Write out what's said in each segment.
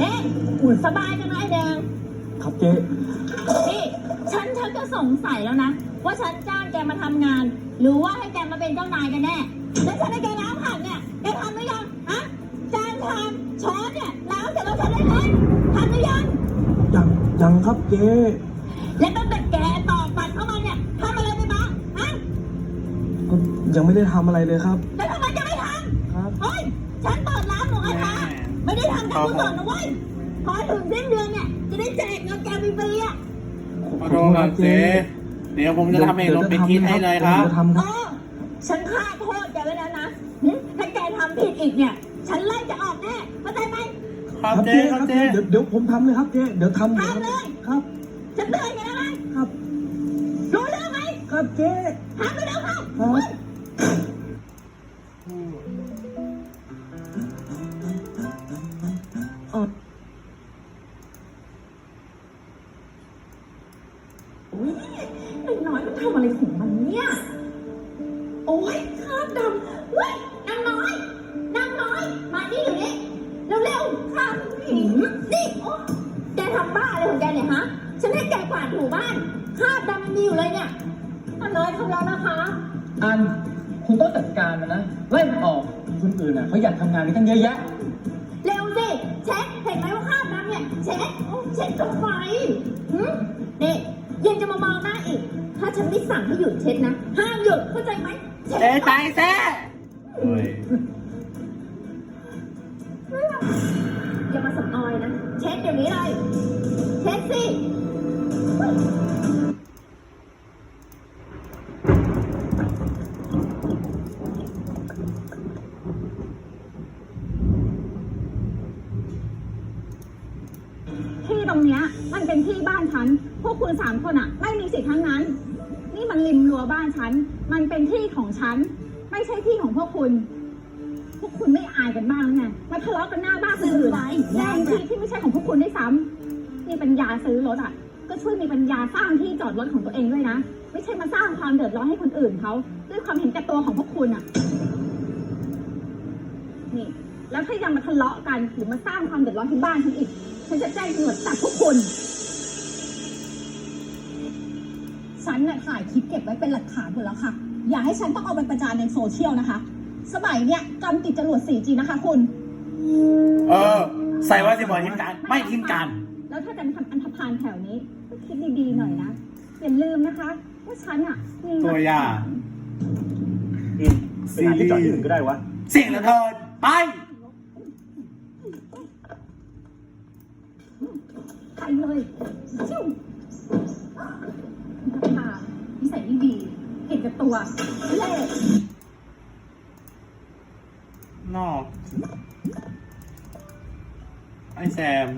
เอ๊ะอุ่นสบายจังนะไอแดง ครับเจ๊นี่ฉันฉันก็สงสัยแล้วนะ ว่าฉันจ้างแกมาทำงาน หรือว่าให้แกมาเป็นเจ้านายกันแน่ แล้วฉันให้แกล้างผักเนี่ยแกทำหรือยังฮะจานชามช้อนเนี่ยล้างเสร็จแล้วฉันได้ไหมทำหรือยัง ยังยังครับเจ๊ ยังไม่ได้ทำอะไรเลยครับ แล้วทำไมจะไม่ทครับำเฮ้ย ฉันเปิดร้านหมูกระทะไม่ได้ทำการกุศลนะเว้ย พอถึงสิ้นเดือนเนี่ย จะได้แจกเงินแกฟรีๆอะ ขอโทษครับเจ๊เดี๋ยวผมจะทำเองลงเป็นคิดให้เลยครับ ดี๋วจะทำคเอรับ อ ฉันฆ่าโทษแกไว้แล้วนะหึถ้าแกทำผิดอีกเนี่ย ฉันไล่จะออกแน่เข้าใจไหมครับเจ๊ครับเจ๊เดี๋ยวเดี๋ยวผมทำเลยครับเจ๊เดี๋ยวทำทำเลย ครับ ฉันเตือนแกแล้วนะครับ รู้เรื่องไหมครับเจ๊ทำไปแล้วเข้าครับ เฮ้ย อุ๊ยไอ้น้อยมันทำอะไรของมันเนี่ย โอ้ยคราบดำเฮ้ยนางน้อยนางน้อย มานี่เดี๋ยวนี้เร็วๆคราบหินนี่โอ๊ยแกทำบ้าอะไรของแกเนี่ยฮะ ฉันให้แกกวาดหมู่บ้านคราบดำมันมีอยู่เลยเนี่ยนางน้อยทำแล้วนะคะ อันคุณต้องจัดการมันนะไล่มันออกคนอื่นอะเขาอยากทำงานนี้ตั้งเยอะแยะ เร็วสิเช็คเห็นไหมว่าคราบดำเนี่ยเช็คโอ้เช็คกับไฟหืมนี่ ยังจะมามองหน้าอีก ถ้าฉันไม่สั่งให้หยุดเช็ดนะ ห้ามหยุดเข้าใจไหมเช็ดเจ๊ใจแท้เฮ้ยอย่ามาสำออยนะ เช็ดเดี๋ยวนี้เลย เช็ดสิ ที่ตรงเนี้ยมันเป็นที่บ้าน ฉัน พวกคุณสามคนอะไม่มีสิทธิ์ทั้งนั้น นี่มันริมรั้วบ้านฉัน มันเป็นที่ของฉัน ไม่ใช่ที่ของพวกคุณ พวกคุณไม่อายกันบ้างไงมาทะเลาะกันหน้าบ้านคนอื่นแย่งที่ที่ไม่ใช่ของพวกคุณด้วยซ้ำมีปัญญาซื้อรถอะก็ช่วยมีปัญญาสร้างที่จอดรถของตัวเองด้วยนะ ไม่ใช่มาสร้างความเดือดร้อนให้คนอื่นเขาด้วยความเห็นแก่ตัวของพวกคุณอะนี่แล้วถ้ายังมาทะเลาะกันหรือมาสร้างความเดือดร้อนที่บ้านฉันอีก ฉันจะแจ้งตำรวจจับพวกคุณ ฉันน่ะถ่ายคลิปเก็บไว้เป็นหลักฐานหมดแล้วค่ะ อย่าให้ฉันต้องเอาไปประจานในโซเชียลนะคะ สมัยเนี้ยกำติดจรวด 4G นะคะคุณ เออ ใส่ว่าสิบวันทิ้งกันไม่ทิ้งกันแล้วถ้าจะมาทำอันธพาลแถวนี้ก็คิดดีๆหน่อยนะ อย่าลืมนะคะว่าฉันอะมีหลักฐนตัวอย่างอืมไปหาที่จอดที่อื่นก็ได้วะ เสียงระเทินไป ไปเลยชิว อันธพาลนิสัยไม่ดี เห็นกับตัวเล่นอก ไอแซม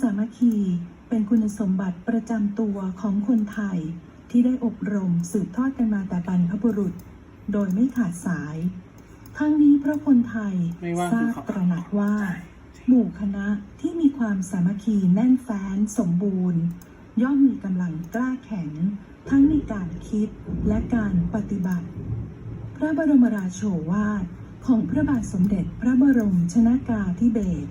สามัคคีเป็นคุณสมบัติประจำตัวของคนไทย ที่ได้อบรมสืบทอดกันมาแต่บรรพบุรุษ โดยไม่ขาดสาย ทั้งนี้เพราะคนไทยไม่ว่าทราบตระหนักว่า หมู่คณะที่มีความสามัคคีแน่นแฟ้นสมบูรณ์ ย่อมมีกำลังกล้าแข็ง ทั้งในการคิดและการปฏิบัติ พระบรมราโชวาทของพระบาทสมเด็จพระบรมชนากาธิเบศร